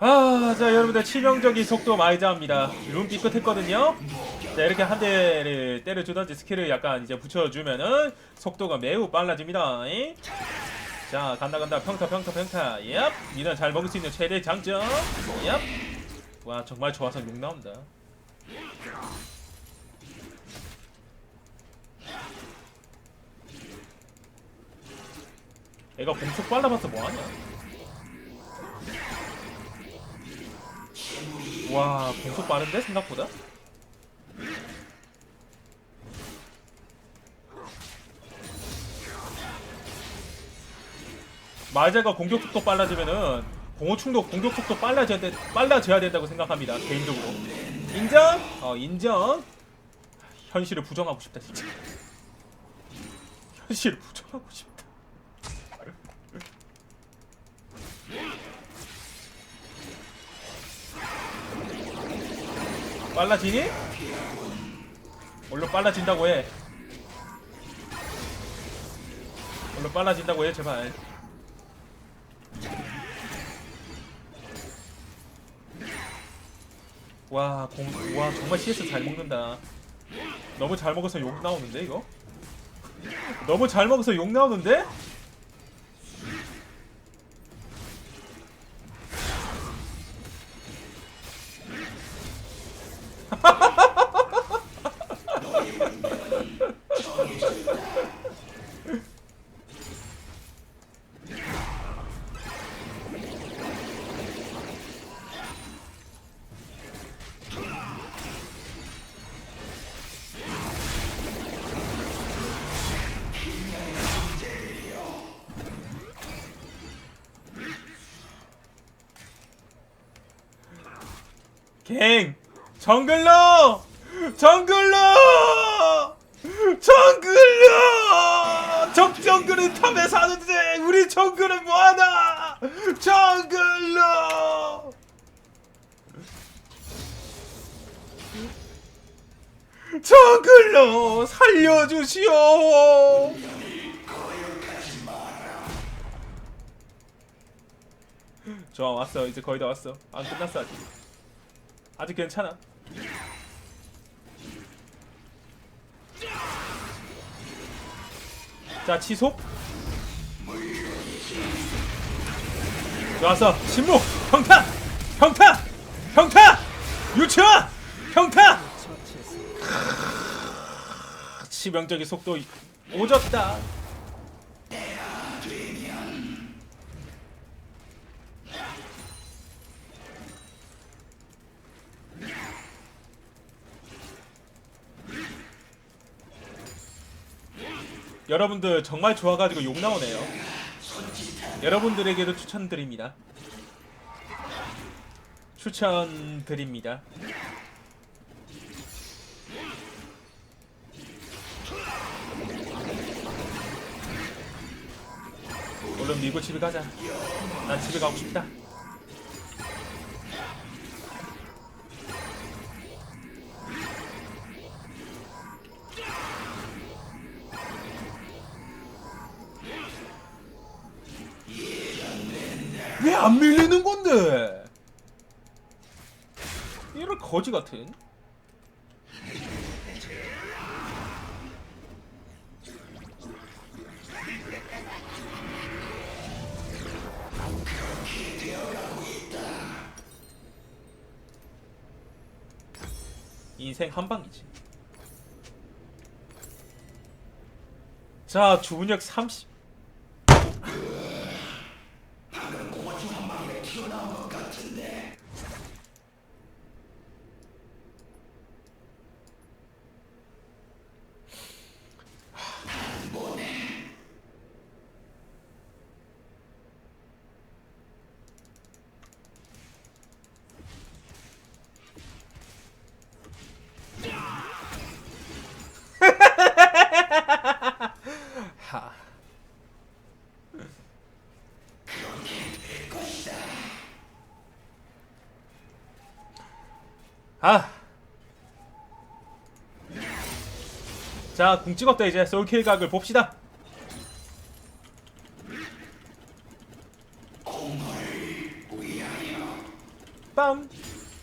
아, 자 여러분들 치명적인 속도 마이자입니다. 룸 삐끗했거든요. 자 이렇게 한 대를 때려주던지 스킬을 약간 이제 붙여주면은 속도가 매우 빨라집니다. 잉? 자 간다 간다 평타 평타 평타. 얍. 미는 잘 먹을 수 있는 최대 장점. 얍. 와 정말 좋아서 욕 나온다. 애가 공속 빨라봤어 뭐하냐? 와 공속 빠른데 생각보다? 마제가 공격 속도 빨라지면은 공호충도 공격 속도 빨라져야, 돼, 빨라져야 된다고 생각합니다 개인적으로 인정? 어 인정 현실을 부정하고 싶다 진짜 현실을 부정하고 싶다 빨라지니? 얼른 빨라진다고 해. 얼른 빨라진다고 해, 제발. 와, 공, 와, 정말 CS 잘 먹는다. 너무 잘 먹어서 욕 나오는데, 이거? 너무 잘 먹어서 욕 나오는데? 갱! 정글러! 정글러! 정글러! 적 정글은 탑에 사는데 우리 정글은 뭐하나? 정글러! 정글러 살려주시오! 좋아 왔어 이제 거의 다 왔어 안 끝났어 아직 아직 괜찮아. 자, 치속. 좋았어. 침묵. 평타. 평타. 평타. 유치원. 평타. 치명적인 속도 오졌다. 여러분들 정말 좋아가지고 욕 나오네요. 여러분들에게도 추천드립니다. 추천드립니다. 얼른 밀고 집에 가자. 난 집에 가고 싶다. 자, 주문력 30. 하. 아. 자, 궁 찍었다 이제. 솔킬 각을 봅시다. 빰.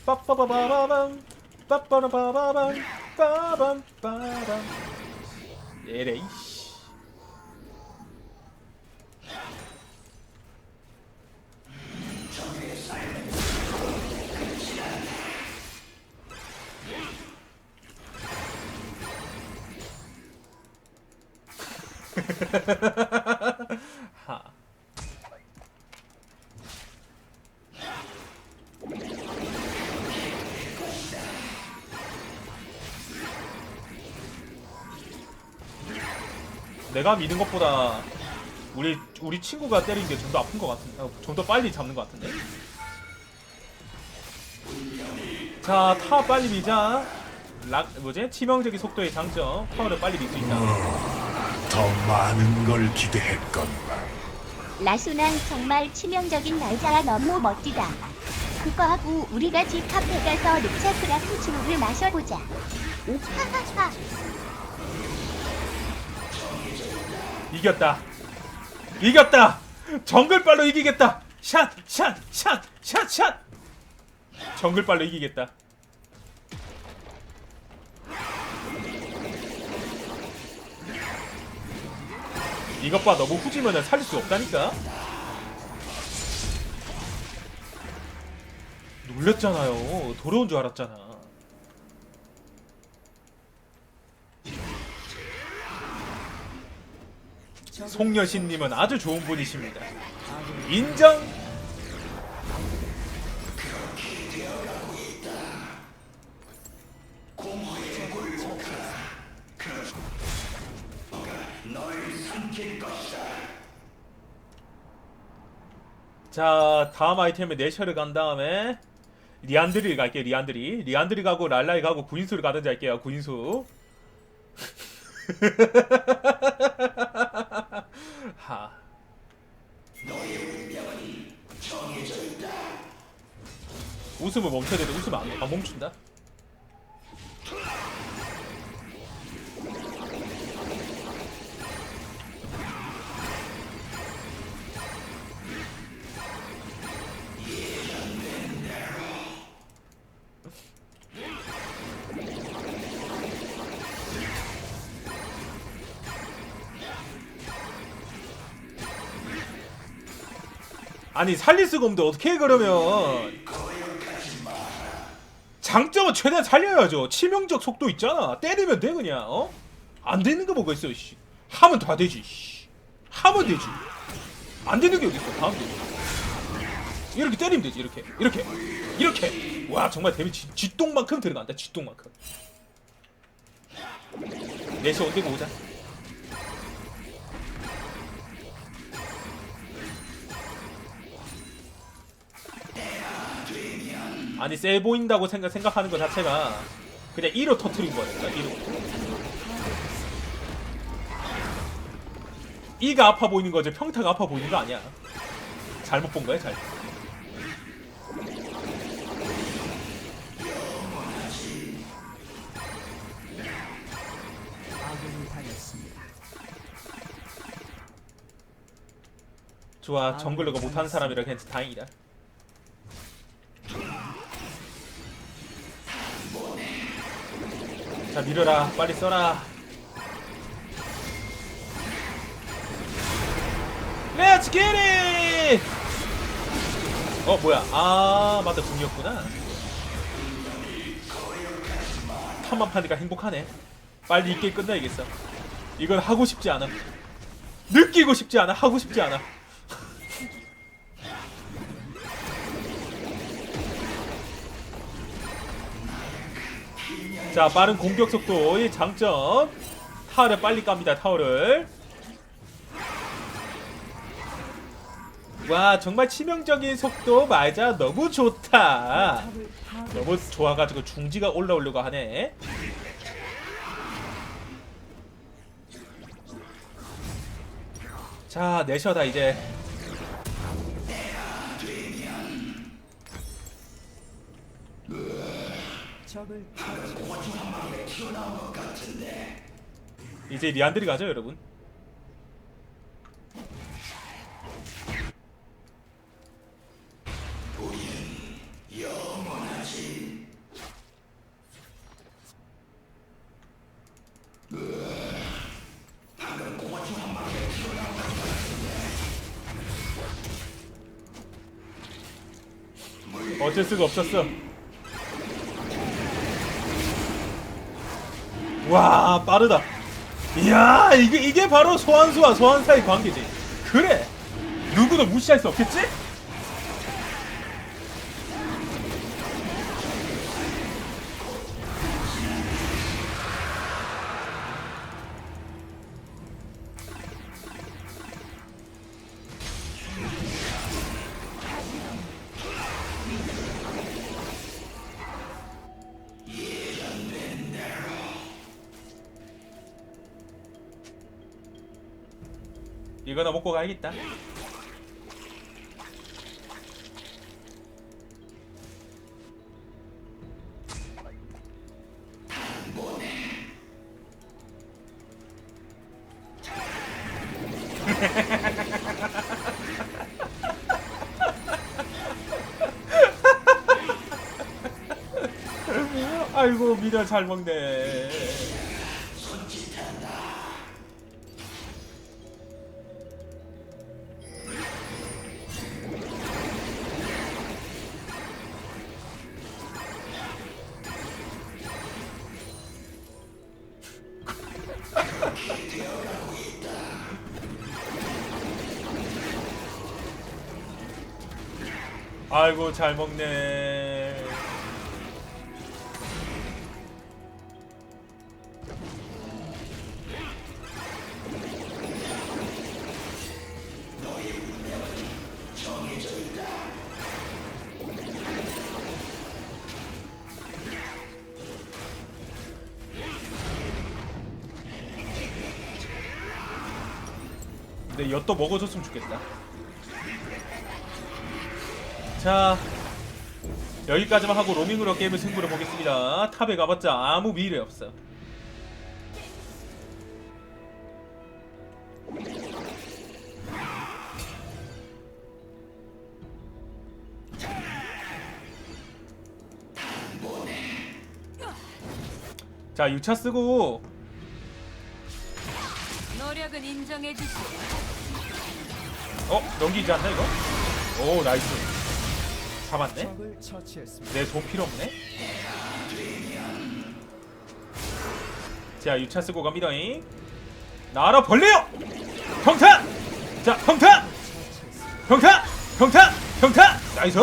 빠빠바바바밤. 빠빠라바바밤. 빠밤 빠밤. 에레이 하. 내가 믿은 것보다 우리 우리 친구가 때린 게 좀 더 아픈 것 같은, 어, 좀더 빨리 잡는 것 같은데. 자, 타 빨리 미자. 락 뭐지? 치명적인 속도의 장점. 파워를 빨리 밀 수 있다. 더 많은 걸 기대했건만 라수난 정말 치명적인 날짜가 너무 멋지다. 그거 하고 우리가 집 카페 가서 르차크라 후추를 마셔보자. 오하하하. 이겼다. 이겼다. 정글빨로 이기겠다. 샷, 샷, 샷, 샷, 샷. 정글빨로 이기겠다. 이것 봐 너무 후지면은 살릴 수 없다니까. 놀렸잖아요. 돌아온 줄 알았잖아. 송여신님은 아주 좋은 분이십니다. 인정. 자 다음 아이템에 내셔를 간 다음에 리안드리 갈게요 리안드리 리안드리 가고 랄라이 가고 구인수를 가든지 할게요 구인수 하. 웃음을 멈춰야 되는데 웃음 안, 안 멈춘다. 아니 살릴 수가 없는데 어떻게 해 그러면? 장점은 최대한 살려야죠. 치명적 속도 있잖아. 때리면 돼 그냥 어? 안 되는 거 뭐가 있어 씨. 하면 다 되지 씨. 하면 되지. 안 되는 게 어디 있어 다 하면 되지 이렇게 때리면 되지 이렇게. 이렇게. 이렇게. 와 정말 데미지 쥐똥만큼 들어간다 쥐똥만큼. 내시 언제고 오자 아니 세 보인다고 생각, 생각하는 것 자체가 그냥 1호 터트린. 그러니까 1호. 이가 아파 보이는 거지 평타가 아파 보이는 거 아니야. 잘못 본 거야, 잘. 좋아, 정글러가 못하는 사람이라 괜찮 다행이다. 자 밀어라. 빨리 써라. 렛츠 기릿 어 뭐야? 아 맞다. 궁이었구나. 탐만 파니까 행복하네. 빨리 이 게임 끝내야겠어. 이건 하고 싶지 않아. 느끼고 싶지 않아. 하고 싶지 않아 자 빠른 공격 속도의 장점. 타워를 빨리 깝니다 타워를 와 정말 치명적인 속도. 맞아 너무 좋다. 너무 좋아가지고 중지가 올라오려고 하네. 자 내셔다 이제 적을 이제 리안들이 가죠 여러분? 어쩔 수가 없었어. 와 빠르다. 이야 이게 이게 바로 소환수와 소환사의 관계지. 그래 누구도 무시할 수 없겠지? 가야겠다. 아이고 미려 잘 먹네. 잘 먹네. 근데 엿도 먹어줬으면 좋겠다. 자 여기까지만 하고 로밍으로 게임을 승부를 보겠습니다. 탑에 가봤자 아무 미래 없어. 자 6차 쓰고 노력은 인정해주지. 어 넘기지 않나 이거? 오 나이스 잡았네. 적을 처치했습니다. 내돈 필요 없네. 자, 6차 쓰고 갑니다잉. 나라 벌레요! 평타! 자, 평타! 평타! 평타! 평타! 나이스!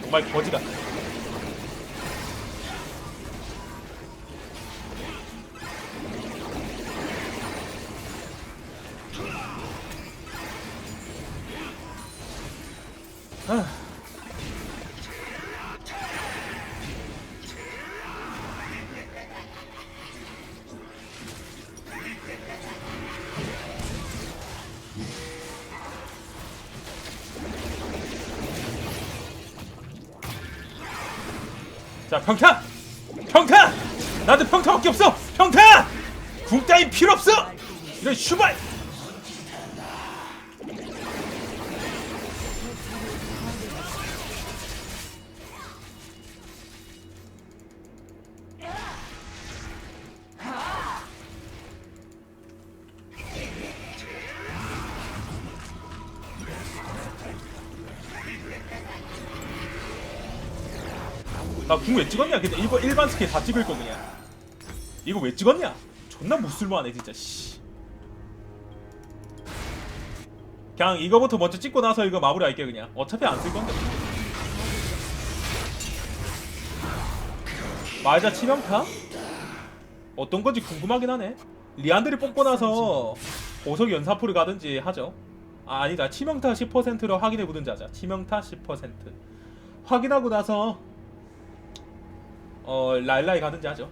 정말 거지 같아. 아. 평타! 평타! 나한테 평타밖에 없어! 평타! 궁 따윈 필요 없어! 이런 슈발! 나궁 왜 찍었냐? 근데 이거 일반 스킬 다 찍을 거 그냥. 이거 왜 찍었냐? 존나 무쓸모하네 진짜. 씨. 그냥 이거부터 먼저 찍고 나서 이거 마무리할게 그냥. 어차피 안 쓸 건데. 말자 치명타? 어떤 건지 궁금하긴 하네. 리안드리 뽑고 나서 보석 연사포를 가든지 하죠. 아, 아니다. 치명타 10%로 확인해 보든지 하자. 치명타 10%. 확인하고 나서 어 라일라이 가든지 하죠.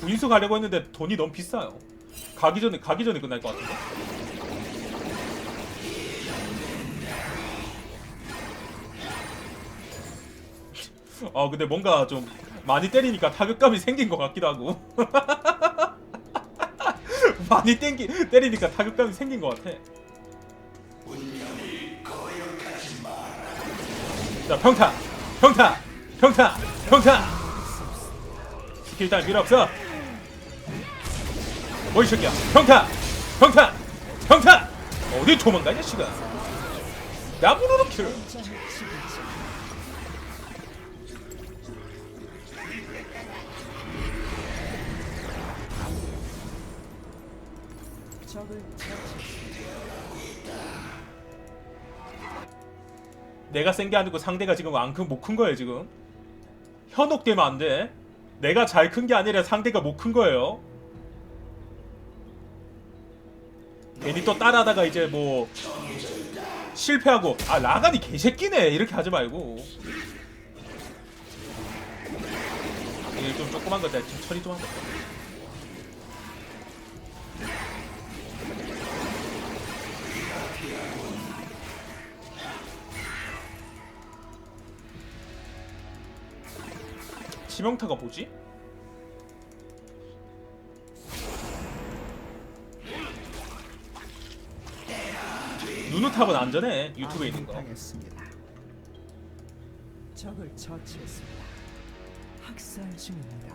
구인수 가려고 했는데 돈이 너무 비싸요. 가기 전에 가기 전에 끝날 것 같은데. 어 근데 뭔가 좀 많이 때리니까 타격감이 생긴 것 같기도 하고. 많이 땡기 때리니까 타격감이 생긴 것 같아. 자 평타, 평타, 평타, 평타. 스킬 딸 필요 없어. 뭐이 새끼야? 평타, 평타, 평타. 어디 도망가냐 시간? 나무로는 킬. 내가 센 게 아니고 상대가 지금 안 큰 못 큰 거예요 지금? 현혹되면 안돼. 내가 잘 큰 게 아니라 상대가 못 큰 거예요. 괜히 또 따라하다가 이제 뭐 실패하고. 아 라간이 개새끼네. 이렇게 하지 말고. 이게 좀 조그만 거다. 좀 처리 좀 한다 치명타가 뭐지? 누누탑은 안전해 유튜브에 있는 거 당했습니다. 적을 처치했습니다. 학살 중입니다.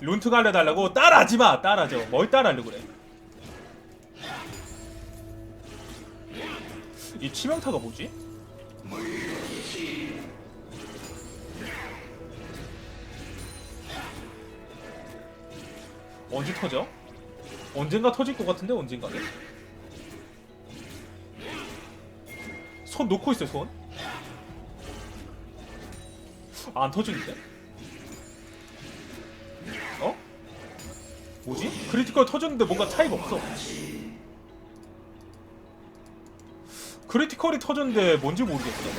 룬트가 알려달라고 따라하지 마 따라하죠 뭘 따라하려고 그래 이 치명타가 뭐지? 언제 터져? 언젠가 터질 것 같은데 언젠가는 손 놓고 있어요 손? 안 터지는데? 어? 뭐지? 크리티컬 터졌는데 뭔가 차이가 없어. 크리티컬이 터졌는데 뭔지 모르겠어.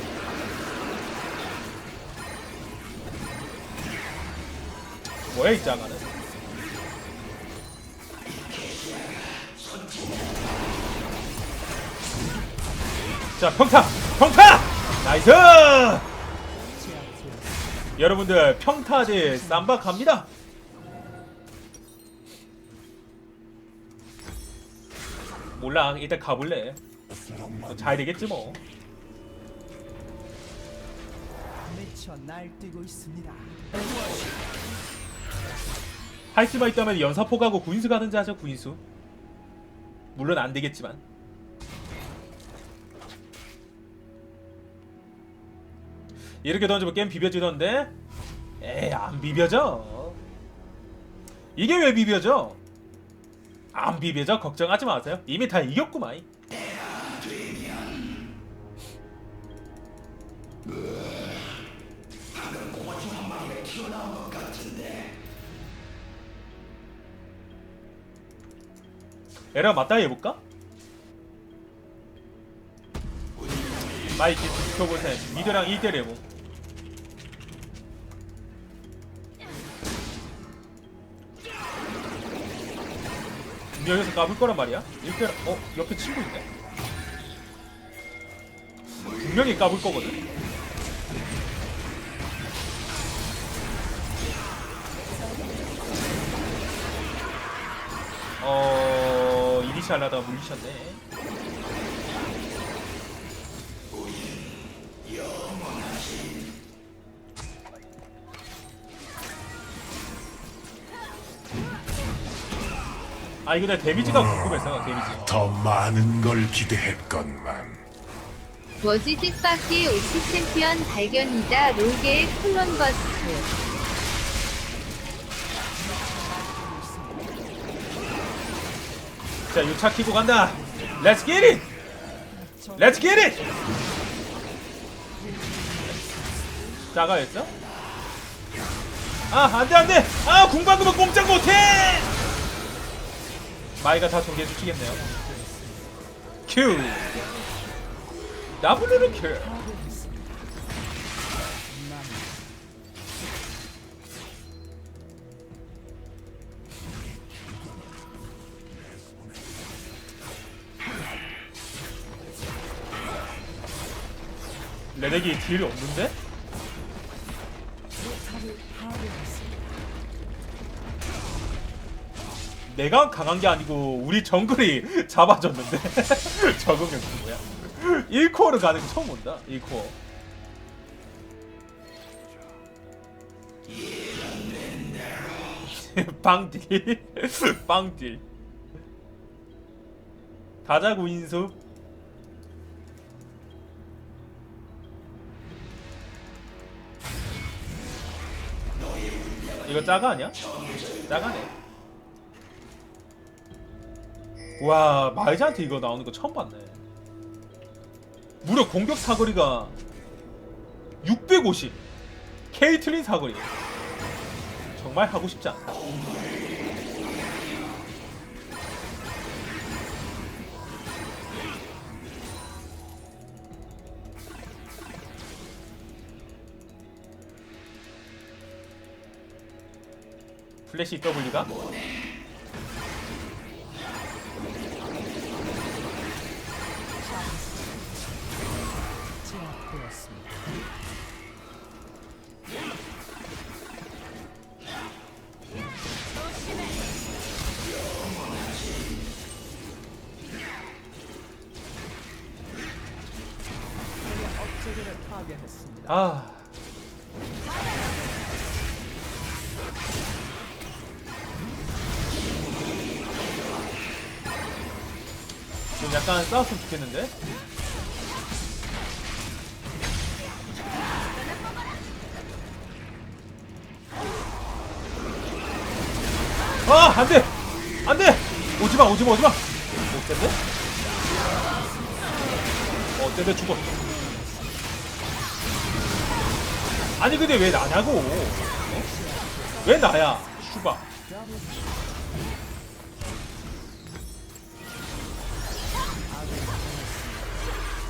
뭐야 이 짜가는? 자 평타! 평타! 나이스! 여러분들 평타 대 쌈바 갑니다. 몰라 일단 가볼래 잘 되겠지 뭐. 미쳐 날뛰고 있습니다. 할 수만 있다면 연사포 가고 구인수 가든지 하죠 구인수. 물론 안 되겠지만. 이렇게 던지면 게임 비벼지던데? 에이 안 비벼져. 이게 왜 비벼져? 안 비벼져? 걱정하지 마세요. 이미 다 이겼구만 에라 맞다 해볼까? 마이크 지켜보세요 미드랑 1대 레고 여기서 까불 거란 말이야? 1대 어? 옆에 친구 있네 분명히 까불 거거든 어... 이니시알 하다가 물리셨네. 아 이거 내 데미지가 궁금해서 데미지. 더 많은 걸 기대했건만. 워지 뜻밖의 오티 챔피언 발견이다 롤계의 콜론 버스 자 유차 키고 간다 렛츠 겟 잇! 렛츠 겟 잇! 자가였어? 아 안돼 안돼 아 궁방금은 꼼짝 못해 마이가 다 정리해 주시겠네요 큐큐 레넥이 딜이 없는데? 내가 강한 게 아니고 우리 정글이 잡아줬는데? 적응력 뭐야? 1코어를 가는 거 처음 본다 1코어. 빵딜. 빵딜. 가자고 인수 이거 짜가 아니야? 짜가네. 와 마이자한테 이거 나오는 거 처음 봤네. 무려 공격 사거리가 650 케이틀린 사거리. 정말 하고 싶지 않다 플래시 W가 좋겠는데? 아 안 돼! 안 돼! 오지 마 오지 마 오지마! 어땠대? 어땠대 죽어. 아니 근데 왜 나냐고. 어? 왜 나야? 슈바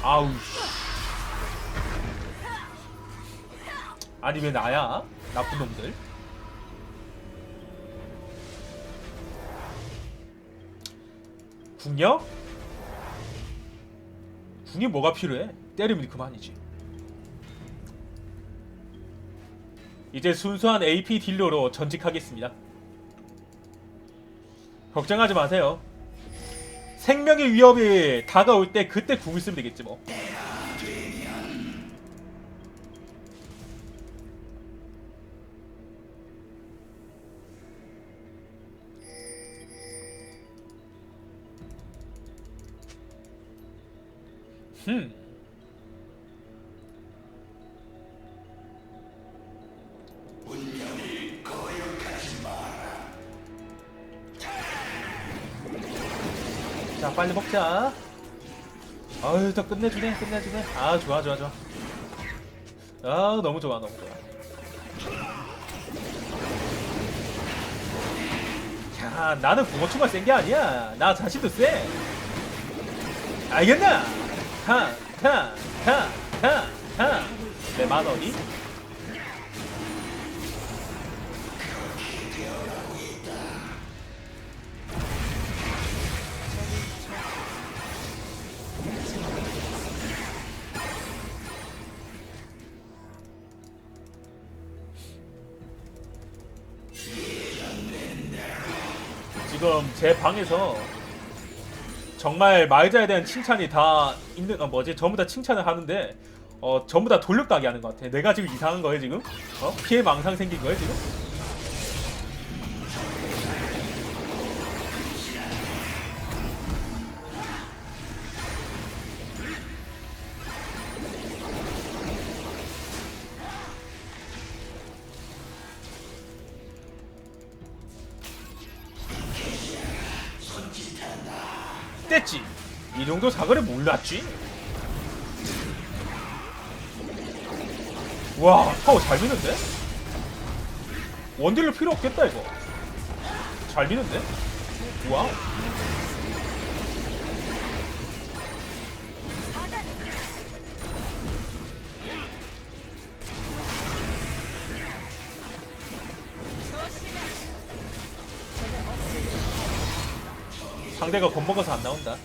아우 씨. 아니 왜 나야 나쁜 놈들 궁력? 궁이 뭐가 필요해 때리면 그만이지 이제 순수한 AP 딜러로 전직하겠습니다. 걱정하지 마세요. 생명의 위협이 다가올 때 그때 궁을 쓰면 되겠지 뭐. 흠. 빨리 먹자. 아유 더 끝내주네 끝내주네. 아 좋아 좋아 좋아. 아 너무 좋아 너무 좋아. 야 나는 붕어충만 센게 아니야. 나 자신도 쎄. 알겠나? 타 타 타 타 타 내 만원이 제 방에서 정말 말자에 대한 칭찬이 다 있는 어 뭐지 전부 다 칭찬을 하는데 어 전부 다 돌려가게 하는 것 같아. 내가 지금 이상한 거예요 지금? 어 피해 망상 생긴 거예요 지금? 됐지. 이 정도 사거리 몰랐지. 와 파워 잘 미는데? 원딜로 필요 없겠다 이거. 잘 미는데? 와우. 상대가 겁먹어서 안 나온다.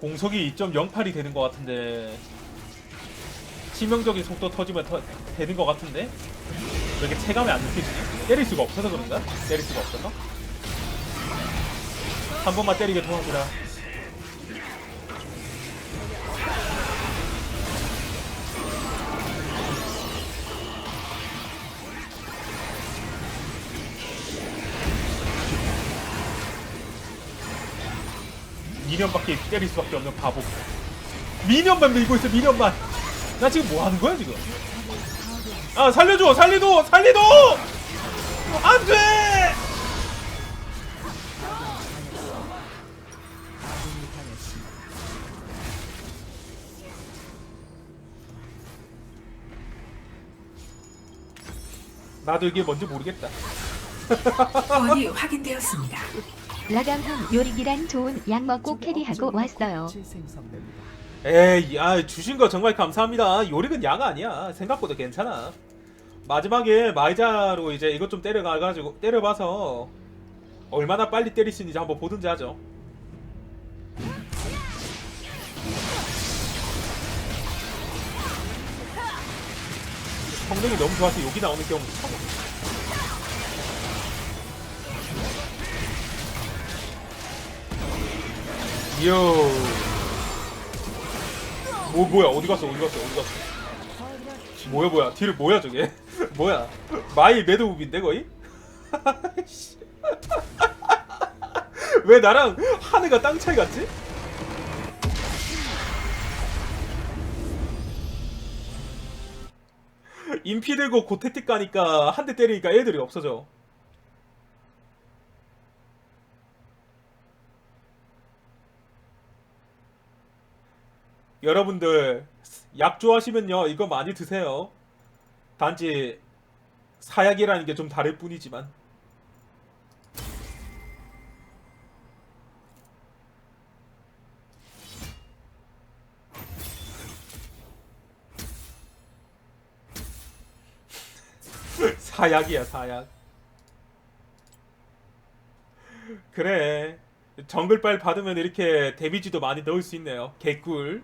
공속이 2.08이 되는 것 같은데 치명적인 속도 터지면 터, 되는 것 같은데 왜 이렇게 체감이 안 느껴지지? 때릴 수가 없어서 그런가? 때릴 수가 없어서? 한 번만 때리게 도와주라 미련밖에 때릴 수밖에 없는 바보 미련만 밀고 있어 미련만 나 지금 뭐 하는 거야 지금 아 살려줘 살리도 살리도 안돼. 나도 이게 뭔지 모르겠다 번이 확인되었습니다. 라감형 요리기란 좋은 약 먹고 캐리하고 왔어요. 에이 아 주신 거 정말 감사합니다 요리는 양 아니야 생각보다 괜찮아 마지막에 마이자로 이제 이것 좀 때려가가지고 때려봐서 얼마나 빨리 때릴 수 있는지 한번 보든지 하죠. 성능이 너무 좋아서 여기 나오는 경우. 참 이요 뭐 뭐야? 어디 갔어? 어디 갔어? 어디 갔어? 뭐야 뭐야? 뒤를 뭐야 저게 뭐야 마이 매드우비인데 거의 씨. 왜 나랑 하늘과 땅 차이 같지? 인피 들고 고테틱 가니까 한 대 때리니까 애들이 없어져 여러분들 약 좋아하시면요 이거 많이 드세요 단지 사약이라는 게 좀 다를 뿐이지만. 사약이야 사약. 그래. 정글빨 받으면 이렇게 데미지도 많이 넣을 수 있네요. 개꿀